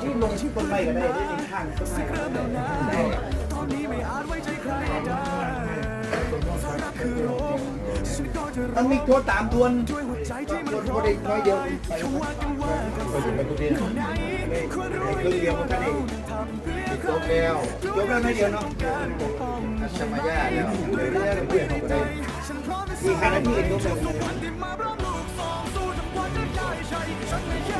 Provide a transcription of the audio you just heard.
ที่ลงที่ต้นไม้ก็ได้ที่ข้างต้นไม้ก็ได้มันมีตัวตามทวนทวนพอดีน้อยเดียวไปไปถึงไปทุกทีไม่เครื่งเดียวมันก็ได้จบแล้วจบแล้วน้อยเดียวเนาะอัศมายาแล้วเลยเรื่องเปลี่ยนออกไปได้มีคานาที่จบแล้วเป็นมันเป็น